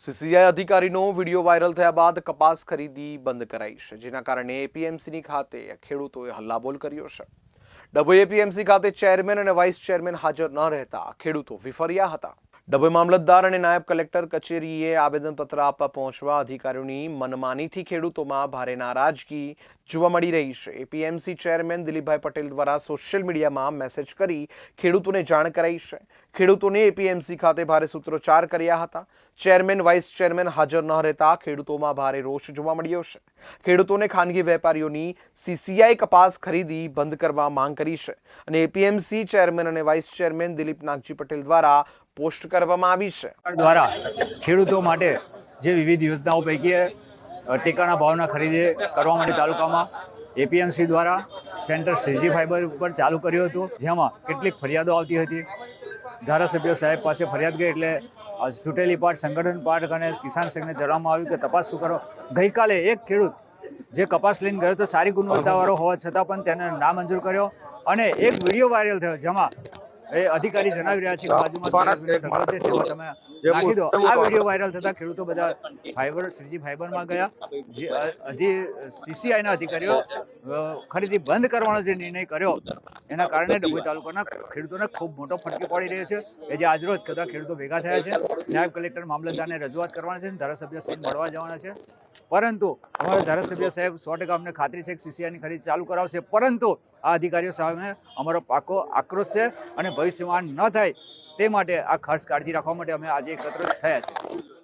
CCI અધિકારીનો video viral થયા બાદ કપાસ ખરીદી બંધ કરાઈ છે, જેના કારણે એપીએમસીની ખાતે ખેડૂતોએ હલ્લાબોલ કર્યો છે. ડભોઈ એપીએમસી ખાતે ચેરમેન અને વાઇસ ચેરમેન હાજર ન રહેતા ખેડૂતો વિફર્યા હતા. ડભોઈ મામલતદાર અને નાયબ કલેક્ટર કચેરીએ આવેદનપત્ર આપવા પહોંચવા અધિકારીઓની મનમાનીથી ખેડૂતોમાં ભારે નારાજગી જોવા મળી રહી છે. એપીએમસી ચેરમેન દિલીપભાઈ પટેલ દ્વારા સોશિયલ મીડિયામાં મેસેજ કરી ખેડૂતોને જાણ કરાઈ છે. ખેડૂતોને એપીએમસી ખાતે ભારે સૂત્રોચ્ચાર કર્યા હતા. ચેરમેન વાઇસ ચેરમેન હાજર ન રહેતા ખેડૂતોમાં ભારે રોષ જોવા મળ્યો છે. ખેડૂતોને ખાનગી વેપારીઓની સીસીઆઈ કપાસ ખરીદી બંધ કરવા માંગ કરી છે અને એપીએમસી ચેરમેન અને વાઇસ ચેરમેન દિલીપ નાગજી પટેલ દ્વારા પોસ્ટ કરવામાં આવી છે. દ્વારા ખેડૂતો માટે જે વિવિધ યોજનાઓ પૈકી ટેકાના ભાવના ખરીદી કરવા માટે તાલુકામાં એપીએમસી દ્વારા સેન્ટર સીજી ફાઈબર ઉપર ચાલુ કર્યું હતું, જેમાં કેટલીક ફરિયાદો આવતી હતી. ધારાસભ્ય સાહેબ પાસે ફરિયાદ ગઈ એટલે ચૂંટેલી પાર્ટ, સંગઠન પાઠ અને કિસાન સંઘને જણાવવામાં આવ્યું કે તપાસ શું કરો. ગઈકાલે એક ખેડૂત જે કપાસ લઈને ગયો તો સારી ગુણવત્તાવાળો હોવા છતાં પણ તેને નામંજૂર કર્યો અને એક વીડિયો વાયરલ થયો, જેમાં એ અધિકારી જણાવી રહ્યા છે કે બાજુમાં તેમાં નાખી દો. આ વીડિયો વાયરલ થતા ખેડૂતો બધા ફાઈબર શ્રીજી ફાઈબરમાં ગયા. જે હજી સીસીઆઈના અધિકારીઓ ખરીદી બંધ કરવાનો જે નિર્ણય કર્યો એના કારણે ડભોઈ તાલુકાના ખેડૂતોને ખૂબ મોટો ફટકી પડી રહ્યો છે. કે જે આજરોજ બધા ખેડૂતો ભેગા થયા છે. નાયબ કલેક્ટર મામલતદારને રજૂઆત કરવાના છે અને ધારાસભ્ય સહિત મળવા જવાના છે. પરંતુ અમારા ધારાસભ્ય સાહેબ સો ટકા અમને ખાતરી છે કે સીસીઆઈની ખરીદી ચાલુ કરાવશે. પરંતુ આ અધિકારીઓ સામે અમારો પાકો આક્રોશ છે અને ભવિષ્યમાં ન થાય તે માટે આ ખાસ કાળજી રાખવા માટે અમે આજે એકત્ર થયા છે